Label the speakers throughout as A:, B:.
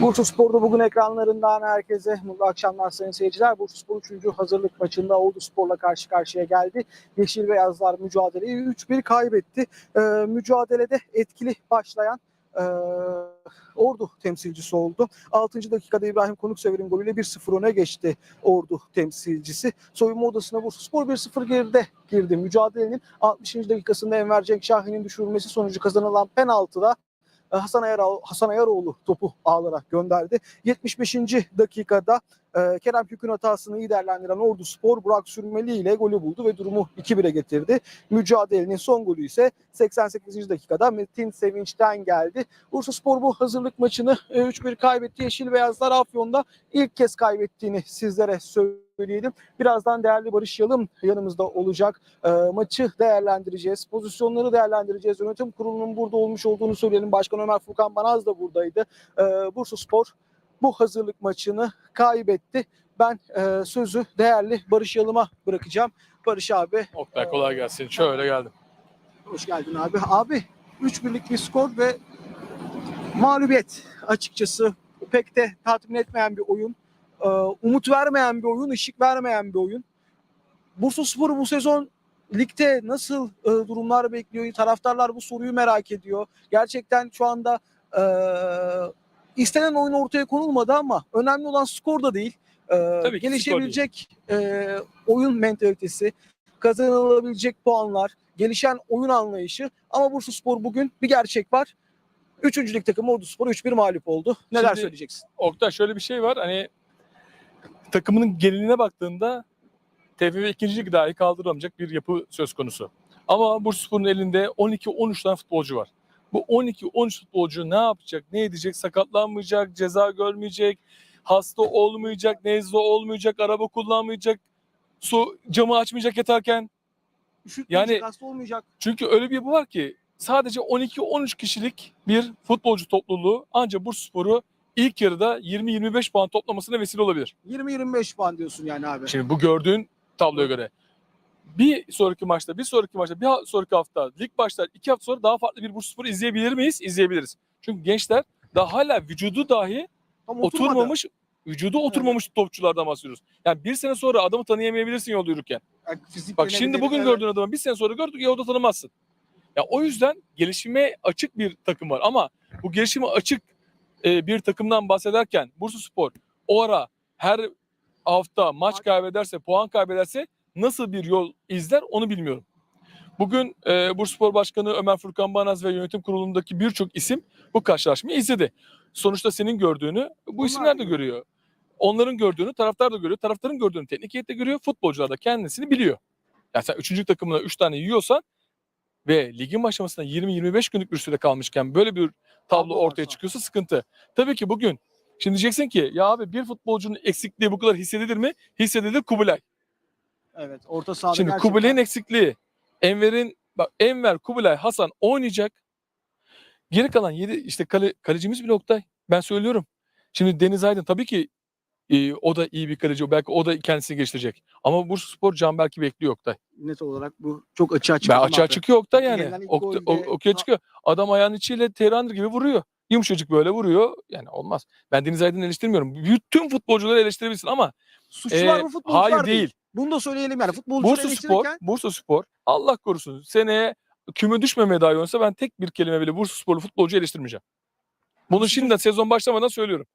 A: Bursa Spor'da bugün ekranlarından herkese mutlu akşamlar sayın seyirciler. Bursa Spor 3. hazırlık maçında Ordu Spor'la karşı karşıya geldi. Yeşil Beyazlar mücadeleyi 3-1 kaybetti. Ee, mücadelede etkili başlayan e, Ordu temsilcisi oldu. 6. dakikada İbrahim Konuksever'in golüyle 1-0 öne geçti Ordu temsilcisi. Soyunma odasına Bursa Spor 1-0 geride girdi. Mücadelenin 60. dakikasında Enver Cenk Şahin'in düşürülmesi sonucu kazanılan penaltıda Hasan Ayaroğlu, Hasan Ayaroğlu topu ağlara gönderdi. 75. dakikada e, Kerem Kük'ün hatasını iyi değerlendiren Ordu Spor Burak Sürmeli ile golü buldu ve durumu 2-1'e getirdi. Mücadelenin son golü ise 88. dakikada Metin Sevinç'ten geldi. Bursa Spor bu hazırlık maçını e, 3-1 kaybetti. Yeşil Beyazlar Afyon'da ilk kez kaybettiğini sizlere söyleyelim. Birazdan değerli Barış Yalım yanımızda olacak. E, maçı değerlendireceğiz. Pozisyonları değerlendireceğiz. Yönetim kurulunun burada olmuş olduğunu söyleyelim. Başkan Ömer Furkan Banaz da buradaydı. E, Bursa Spor bu hazırlık maçını kaybetti. Ben e, sözü değerli Barış Yalım'a bırakacağım. Barış abi
B: Oktay kolay gelsin. Şöyle geldim.
A: hoş geldin abi. Abi 3 birlik bir skor ve mağlubiyet açıkçası pek de tatmin etmeyen bir oyun. E, umut vermeyen bir oyun, ışık vermeyen bir oyun. Bursa Spor'u bu sezon ligde nasıl e, durumlar bekliyor? Taraftarlar bu soruyu merak ediyor. Gerçekten şu anda e, istenen oyun ortaya konulmadı ama önemli olan skor da değil. E,
B: Tabii ki
A: gelişebilecek e, oyun mentalitesi, kazanılabilecek puanlar, gelişen oyun anlayışı. Ama Bursa Spor bugün bir gerçek var. Üçüncülük takımı Ordu Spor 3-1 mağlup oldu. Neler
B: Şimdi-
A: söyleyeceksin?
B: Oktay şöyle bir şey var. Hani takımının geneline baktığında TFF ikincilik dahi kaldıramayacak bir yapı söz konusu. Ama Bursaspor'un elinde 12-13 tane futbolcu var. Bu 12-13 futbolcu ne yapacak, ne edecek, sakatlanmayacak, ceza görmeyecek, hasta olmayacak, nezle olmayacak, araba kullanmayacak, su camı açmayacak yatarken.
A: Üşütmeyecek,
B: Yani-
A: hasta olmayacak.
B: Çünkü öyle bir yapı var ki sadece 12-13 kişilik bir futbolcu topluluğu ancak Bursaspor'u ilk yarıda 20-25 puan toplamasına vesile olabilir.
A: 20-25 puan diyorsun yani abi.
B: Şimdi bu gördüğün tabloya göre. Bir sonraki maçta, bir sonraki maçta, bir sonraki hafta lig başlar. iki hafta sonra daha farklı bir Bursaspor'u izleyebilir miyiz? İzleyebiliriz. Çünkü gençler daha hala vücudu dahi
A: Tam oturmadı.
B: oturmamış, vücudu oturmamış topçulardan bahsediyoruz. Yani bir sene sonra adamı tanıyamayabilirsin yolda yürürken.
A: Yani
B: Bak şimdi bugün
A: evet.
B: gördüğün adamı bir sene sonra gördük yolda tanımazsın. Ya o yüzden gelişime açık bir takım var ama bu gelişime açık e, bir takımdan bahsederken Bursaspor o ara her hafta Maç- kaybederse, puan kaybederse nasıl bir yol izler onu bilmiyorum. Bugün e, Bursaspor Başkanı Ömer Furkan Banaz ve yönetim kurulundaki birçok isim bu karşılaşmayı izledi. Sonuçta senin gördüğünü bu
A: Onlar
B: isimler de
A: görüyor.
B: Onların gördüğünü taraftar da görüyor. Taraftarın gördüğünü teknik heyet de görüyor. Futbolcular da kendisini biliyor. Yani sen 3. takımına 3 tane yiyorsan ve ligin başlamasına 20-25 günlük bir süre kalmışken böyle bir tablo ortaya çıkıyorsa sıkıntı. Tabii ki bugün şimdi diyeceksin ki ya abi bir futbolcunun eksikliği bu kadar hissedilir mi? Hissedilir Kubilay.
A: Evet orta sahada
B: Şimdi
A: gerçekten-
B: Kubilay'ın eksikliği. Enver'in bak Enver, Kubilay, Hasan oynayacak. Geri kalan 7 işte kale, kalecimiz bile Oktay. Ben söylüyorum. Şimdi Deniz Aydın tabii ki e, o da iyi bir kaleci. Belki o da kendisini geliştirecek. Ama Bursaspor Canberk'i bekliyor Oktay.
A: net olarak bu çok açığa
B: Ben
A: çıktı.
B: açığa çıkıyor Oktay yani. Okta, o- okey çıkıyor. Adam ayağının içiyle Terandır gibi vuruyor. Yumuşacık böyle vuruyor. Yani olmaz. Ben Deniz Aydın'ı eleştirmiyorum. Bütün futbolcuları eleştirebilirsin ama
A: Suçlular
B: e,
A: mı futbolcular
B: hayır
A: değil.
B: değil.
A: Bunu da söyleyelim yani. Futbolcuları
B: Bursa Spor, Bursa Spor Allah korusun seneye küme düşmemeye dahi oynasa ben tek bir kelime bile Bursa Sporlu futbolcu eleştirmeyeceğim. Bunu şimdiden sezon başlamadan söylüyorum.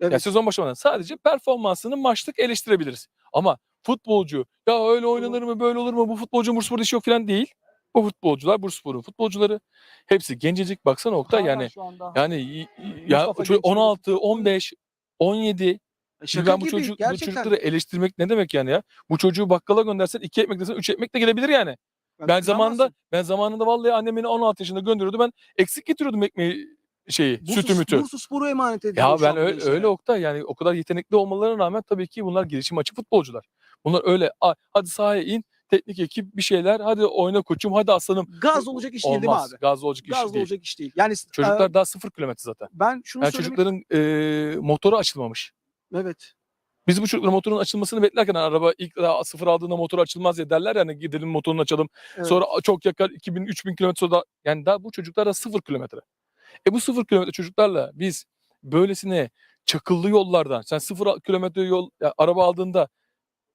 A: evet,
B: Yani sezon başlamadan sadece performansını maçlık eleştirebiliriz. Ama futbolcu ya öyle oynanır mı böyle olur mu bu futbolcu Bursaspor'da işi yok falan değil. Bu futbolcular Bursaspor'un futbolcuları. Hepsi gencecik baksana Oktay
A: hala
B: yani.
A: şu anda
B: Yani ya
A: Mustafa
B: çocuk
A: Gençler
B: 16, 15, 17 Şimdi
A: şaka
B: ben bu
A: gibi
B: çocuk bu
A: gerçekten.
B: çocukları eleştirmek ne demek yani ya? Bu çocuğu bakkala göndersen iki ekmek desen üç ekmek de gelebilir yani. Ben
A: kızamazsın.
B: zamanında ben zamanında vallahi annem beni 16 yaşında gönderiyordu. Ben eksik getiriyordum ekmeği şeyi,
A: Bursa,
B: sütü mütü.
A: Bursa Spor'u emanet ediyor.
B: Ya ben öyle,
A: gençlere.
B: öyle Oktay yani o kadar yetenekli olmalarına rağmen tabii ki bunlar gelişim açık futbolcular. Bunlar öyle "Aa, hadi sahaya in teknik ekip bir şeyler hadi oyna koçum hadi aslanım.
A: Gaz olacak iş değil değil mi
B: Olmaz.
A: abi?
B: Gaz olacak iş
A: Gaz
B: değil.
A: olacak iş değil. Yani
B: Çocuklar
A: e,
B: daha sıfır kilometre zaten.
A: ben şunu
B: Yani
A: söylemek
B: çocukların e, motoru açılmamış.
A: Evet.
B: Biz bu çocukların motorun açılmasını beklerken araba ilk daha sıfır aldığında motor açılmaz ya derler yani gidelim motorunu açalım.
A: evet.
B: Sonra çok yakar 2000-3000 kilometre sonra da yani daha bu çocuklar da sıfır kilometre. E bu sıfır kilometre çocuklarla biz böylesine çakıllı yollardan sen sıfır kilometre yol ya, araba aldığında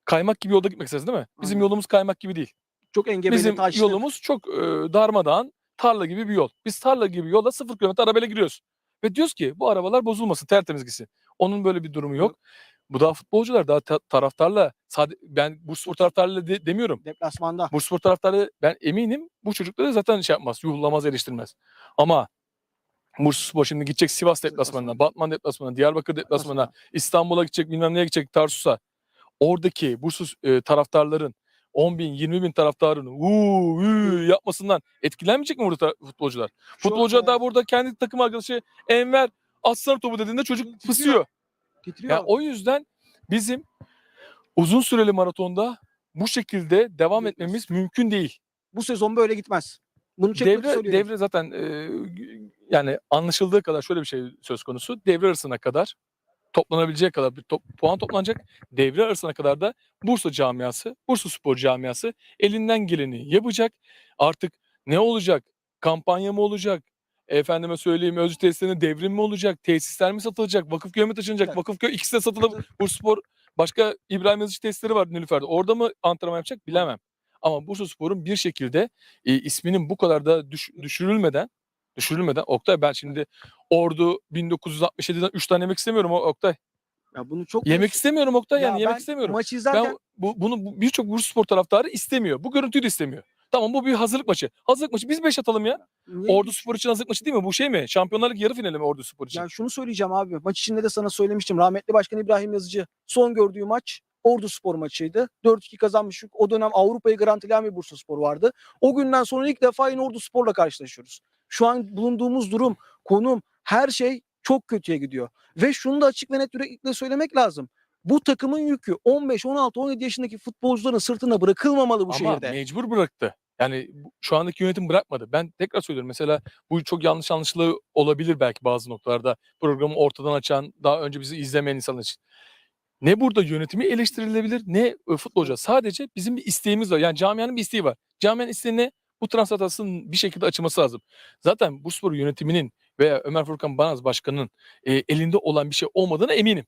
B: kaymak gibi yolda gitmek istersin değil mi? Bizim
A: Aynen.
B: yolumuz kaymak gibi değil.
A: Çok engebeli
B: Bizim
A: taşlı.
B: yolumuz çok e, darmadağın tarla gibi bir yol. Biz tarla gibi yola sıfır kilometre arabayla giriyoruz. Ve diyoruz ki bu arabalar bozulmasın tertemiz gitsin. Onun böyle bir durumu yok. Bu daha futbolcular daha ta- taraftarla sade, ben Bursaspor taraftarıyla de- demiyorum.
A: Deplasmanda.
B: Bursaspor taraftarı ben eminim bu çocukları zaten şey yapmaz, yuhlamaz, eleştirmez. Ama Bursaspor şimdi gidecek Sivas deplasmanına, Batman deplasmanına, Diyarbakır deplasmanına, İstanbul'a gidecek, bilmem neye gidecek, Tarsus'a. Oradaki Bursa e, taraftarların 10 bin, 20 bin taraftarın uuu uuu yapmasından etkilenmeyecek mi burada futbolcular? Futbolcular
A: e,
B: daha burada kendi takım arkadaşı Enver atsana topu dediğinde çocuk fısıyor.
A: titriyor.
B: Yani o yüzden bizim uzun süreli maratonda bu şekilde devam etmemiz mümkün değil.
A: Bu sezon böyle gitmez. Bunu çok
B: Devre, devre zaten e, yani anlaşıldığı kadar şöyle bir şey söz konusu. Devre arasına kadar toplanabileceği kadar bir top- puan toplanacak. Devre arasına kadar da Bursa camiası, Bursa Spor camiası elinden geleni yapacak. Artık ne olacak? Kampanya mı olacak? Efendime söyleyeyim özlü tesislerine devrim mi olacak? Tesisler mi satılacak? Vakıfköy mü taşınacak?
A: Evet.
B: Vakıfköy ikisi de satılıp Bursa Spor başka İbrahim Yazıcı tesisleri var Nilüfer'de. Orada mı antrenman yapacak bilemem. Ama Bursa Spor'un bir şekilde e, isminin bu kadar da düş- düşürülmeden düşürülmeden Oktay ben şimdi Ordu 1967'den 3 tane yemek istemiyorum Oktay.
A: Ya bunu çok
B: Yemek istemiyorum Oktay
A: Ya
B: yani yemek istemiyorum.
A: Maçı izlerken
B: Ben bu, bunu bu- birçok Bursaspor taraftarı istemiyor. Bu görüntüyü de istemiyor. Tamam bu bir hazırlık maçı. Hazırlık maçı biz 5 atalım ya.
A: Niye-
B: Ordu Spor için hazırlık maçı değil mi? Bu şey mi? Şampiyonlar Ligi yarı finali mi Ordu Spor için?
A: Ya şunu söyleyeceğim abi. Maç içinde de sana söylemiştim. Rahmetli Başkan İbrahim Yazıcı son gördüğü maç Ordu Spor maçıydı. 4-2 kazanmıştık. O dönem Avrupa'yı garantileyen bir Bursa Spor vardı. O günden sonra ilk defa yine Ordu Spor'la karşılaşıyoruz. Şu an bulunduğumuz durum, konum, her şey çok kötüye gidiyor. Ve şunu da açık ve net yüreklilikle söylemek lazım. Bu takımın yükü 15, 16, 17 yaşındaki futbolcuların sırtına bırakılmamalı bu
B: Ama
A: şehirde.
B: mecbur bıraktı. Yani şu andaki yönetim bırakmadı. Ben tekrar söylüyorum mesela bu çok yanlış anlaşılığı olabilir belki bazı noktalarda. Programı ortadan açan, daha önce bizi izlemeyen insanlar için. Ne burada yönetimi eleştirilebilir ne e, futbolcu. Sadece bizim bir isteğimiz var. Yani camianın bir isteği var. Camianın isteği ne? Bu transfer hatasının bir şekilde açılması lazım. Zaten Bursaspor yönetiminin veya Ömer Furkan Banaz Başkanı'nın e, elinde olan bir şey olmadığına eminim.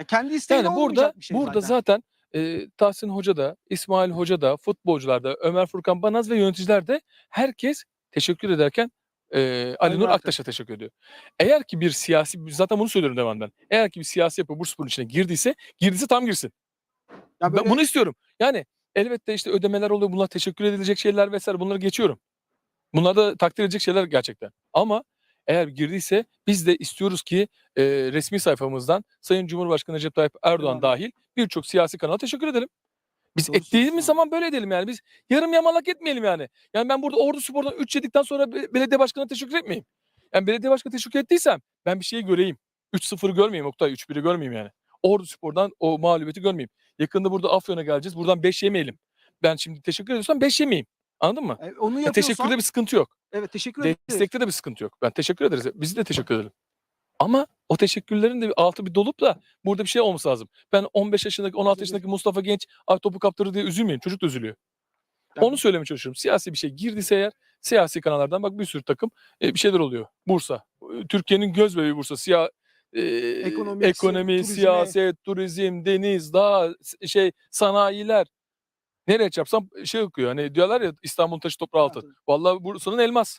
A: Ya kendi isteğiyle
B: Yani burada
A: bir şey
B: burada
A: zaten.
B: zaten e, Tahsin Hoca da, İsmail Hoca da, futbolcular da, Ömer Furkan Banaz ve yöneticiler de herkes teşekkür ederken e, Ali Nur
A: Aktaş.
B: Aktaş'a teşekkür ediyor. Eğer ki bir siyasi, zaten bunu söylüyorum devamdan. Eğer ki bir siyasi yapı Bursaspor'un içine girdiyse, girdiyse tam girsin.
A: Ya
B: Ben
A: böyle-
B: bunu istiyorum. Yani elbette işte ödemeler oluyor. Bunlar teşekkür edilecek şeyler vesaire. Bunları geçiyorum. Bunlar da takdir edilecek şeyler gerçekten. Ama eğer girdiyse biz de istiyoruz ki e, resmi sayfamızdan Sayın Cumhurbaşkanı Recep Tayyip Erdoğan
A: Erdoğan.
B: dahil birçok siyasi kanala teşekkür edelim. Biz
A: Doğru
B: ettiğimiz zaman böyle edelim yani. Biz yarım yamalak etmeyelim yani. Yani ben burada Ordu Spor'dan 3 yedikten sonra be- belediye başkanına teşekkür etmeyeyim. Yani belediye başkanına teşekkür ettiysem ben bir şeyi göreyim. 3-0'ı görmeyeyim Oktay 3-1'i görmeyeyim yani. Ordu Spor'dan o mağlubiyeti görmeyeyim. Yakında burada Afyon'a geleceğiz. Buradan 5 yemeyelim. Ben şimdi teşekkür ediyorsam 5 yemeyeyim. Anladın mı?
A: E, onu
B: Ya
A: yapıyorsan
B: teşekkürde bir sıkıntı yok.
A: Evet teşekkür ederim.
B: Destekte de bir sıkıntı yok. Ben teşekkür ederiz. Biz de teşekkür edelim. Ama o teşekkürlerin de bir altı bir dolup da burada bir şey olması lazım. Ben 15 yaşındaki 16
A: Üzülür.
B: yaşındaki Mustafa Genç ay topu kaptırdı diye üzülmeyeyim. Çocuk da üzülüyor.
A: Ya-
B: Onu söylemeye çalışıyorum. Siyasi bir şey girdiyse eğer siyasi kanallardan bak bir sürü takım e, bir şeyler oluyor. Bursa. Türkiye'nin göz bebeği Bursa. Siyah e,
A: Ekonomi,
B: ekonomi,
A: turizme.
B: siyaset, turizm, deniz, dağ, şey sanayiler. Nereye çarpsam şey okuyor. Hani diyorlar ya İstanbul taşı toprağı altın.
A: Altın.
B: Vallahi Bursa'nın elmas.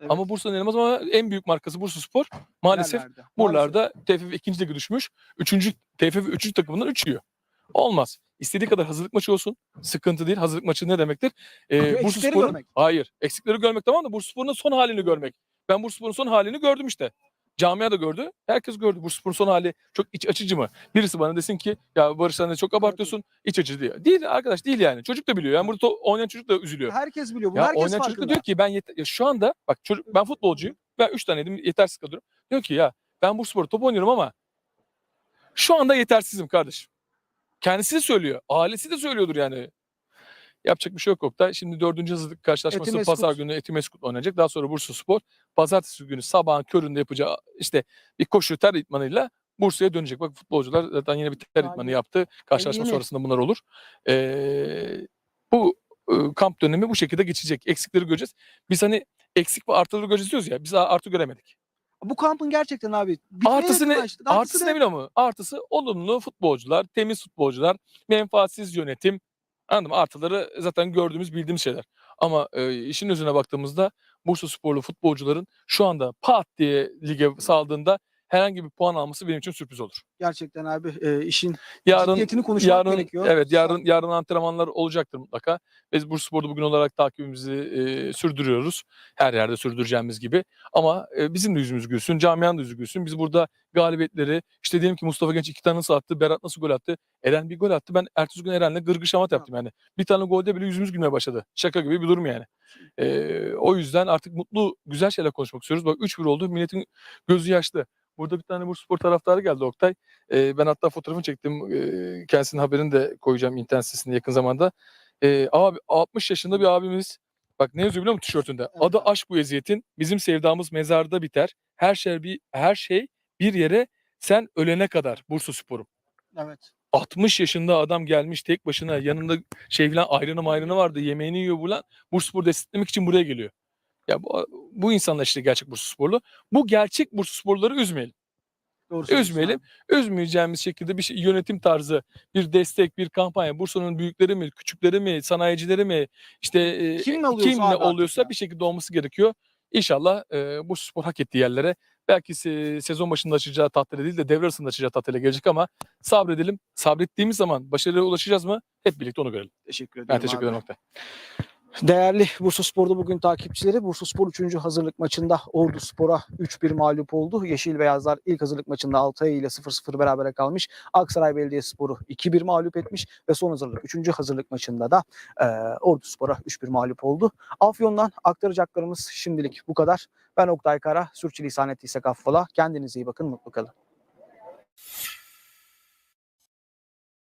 A: Evet,
B: Ama Bursa'nın elmas ama en büyük markası Bursa Spor. Maalesef.
A: Maalesef.
B: buralarda TFF 2. lige düşmüş. 3. TFF 3. takımından 3 yiyor. Olmaz. İstediği kadar hazırlık maçı olsun. Sıkıntı değil. Hazırlık maçı ne demektir? Ee, Bursa Spor'un hayır. Eksikleri görmek tamam da Bursa Spor'un son halini görmek. Ben Bursa Spor'un son halini gördüm işte. Camia da gördü. Herkes gördü. Bursa Spor'un son hali çok iç açıcı mı? Birisi bana desin ki ya Barış sen de çok abartıyorsun. İç açıcı değil. Değil arkadaş değil yani. Çocuk da biliyor. Yani burada oynayan çocuk da üzülüyor.
A: Herkes biliyor bunu.
B: Ya
A: herkes
B: oynayan çocuk da
A: farkında.
B: diyor ki ben yeter, ya şu anda bak çocuk ben futbolcuyum. Ben 3 taneydim yetersiz kalıyorum. Diyor ki ya ben Bursaspor'da top oynuyorum ama şu anda yetersizim kardeşim. Kendisi de söylüyor. Ailesi de söylüyordur yani. Yapacak bir şey yok Oktay. Şimdi dördüncü hazırlık karşılaşması
A: Etimeskut.
B: pazar günü Etimeskut oynayacak. Daha sonra Bursa Spor pazartesi günü sabahın köründe yapacağı işte bir koşu ter itmanıyla Bursa'ya dönecek. Bak futbolcular zaten yine bir ter
A: Aynen.
B: itmanı yaptı. Karşılaşma
A: yeni.
B: sonrasında bunlar olur. Ee, bu e, kamp dönemi bu şekilde geçecek. Eksikleri göreceğiz. Biz hani eksik ve artıları göreceğiz diyoruz ya. Biz artı göremedik.
A: Bu kampın gerçekten abi
B: Artısı ne?
A: yakınlaştı.
B: Artısı ne biliyor musun? Artısı olumlu futbolcular, temiz futbolcular, menfaatsiz yönetim. Anladın mı? Artıları zaten gördüğümüz, bildiğimiz şeyler. Ama e, işin özüne baktığımızda Bursa sporlu futbolcuların şu anda pat diye lige saldığında herhangi bir puan alması benim için sürpriz olur.
A: Gerçekten abi e, işin
B: Yarın
A: ciddiyetini konuşmak
B: yarın
A: gerekiyor.
B: evet yarın yarın antrenmanlar olacaktır mutlaka. Biz Bursaspor'da bugün olarak takibimizi e, sürdürüyoruz. Her yerde sürdüreceğimiz gibi. Ama e, bizim de yüzümüz gülsün, camianın da yüzü gülsün. Biz burada galibiyetleri işte diyelim ki Mustafa Genç iki tane nasıl attı, Berat nasıl gol attı, Eren bir gol attı. Ben ertesi gün Eren'le gırgır şamat yaptım yani. Bir tane golde bile yüzümüz gülmeye başladı. Şaka gibi bir durum yani. E, o yüzden artık mutlu, güzel şeyler konuşmak istiyoruz. Bak 3-1 oldu. Milletin gözü yaşlı. Burada bir tane Bursaspor taraftarı geldi Oktay. E, ben hatta fotoğrafını çektim. E, kendisinin haberini de koyacağım internet sitesinde yakın zamanda. E, abi 60 yaşında bir abimiz. Bak ne yazıyor biliyor musun tişörtünde? Adı aşk bu eziyetin. Bizim sevdamız mezarda biter. Her şey bir her şey bir yere sen ölene kadar Bursa Spor'um.
A: Evet.
B: 60 yaşında adam gelmiş tek başına yanında şey falan ayrını mayrını vardı yemeğini yiyor bu lan. Bursaspor desteklemek için buraya geliyor. Ya bu, bu insanlar işte gerçek Bursasporlu. Bu gerçek Bursasporluları üzmeyelim.
A: Doğru
B: Üzmeyelim.
A: abi.
B: Üzmeyeceğimiz şekilde bir şey, yönetim tarzı, bir destek, bir kampanya. Bursa'nın büyükleri mi, küçükleri mi, sanayicileri mi, işte e,
A: Kim ne oluyorsa
B: kim
A: abi
B: ne
A: artık
B: oluyorsa
A: ya.
B: bir şekilde olması gerekiyor. İnşallah e, Bursaspor hak ettiği yerlere belki se- sezon başında açacağı tahtıyla değil de devre arasında açacağı tahtıyla gelecek ama sabredelim. Sabrettiğimiz zaman başarıya ulaşacağız mı? Hep birlikte onu görelim.
A: Teşekkür ederim
B: Ben teşekkür ederim Oktay.
A: Değerli Bursa Spor'da bugün takipçileri Bursa Spor 3. hazırlık maçında Ordu Spor'a 3-1 mağlup oldu. Yeşil Beyazlar ilk hazırlık maçında Altay ile 0-0 berabere kalmış. Aksaray Belediyespor'u 2-1 mağlup etmiş ve son hazırlık 3. hazırlık maçında da e, Ordu Spor'a 3-1 mağlup oldu. Afyon'dan aktaracaklarımız şimdilik bu kadar. Ben Oktay Kara, sürçülisan ettiysek affola. Kendinize iyi bakın, mutlu kalın.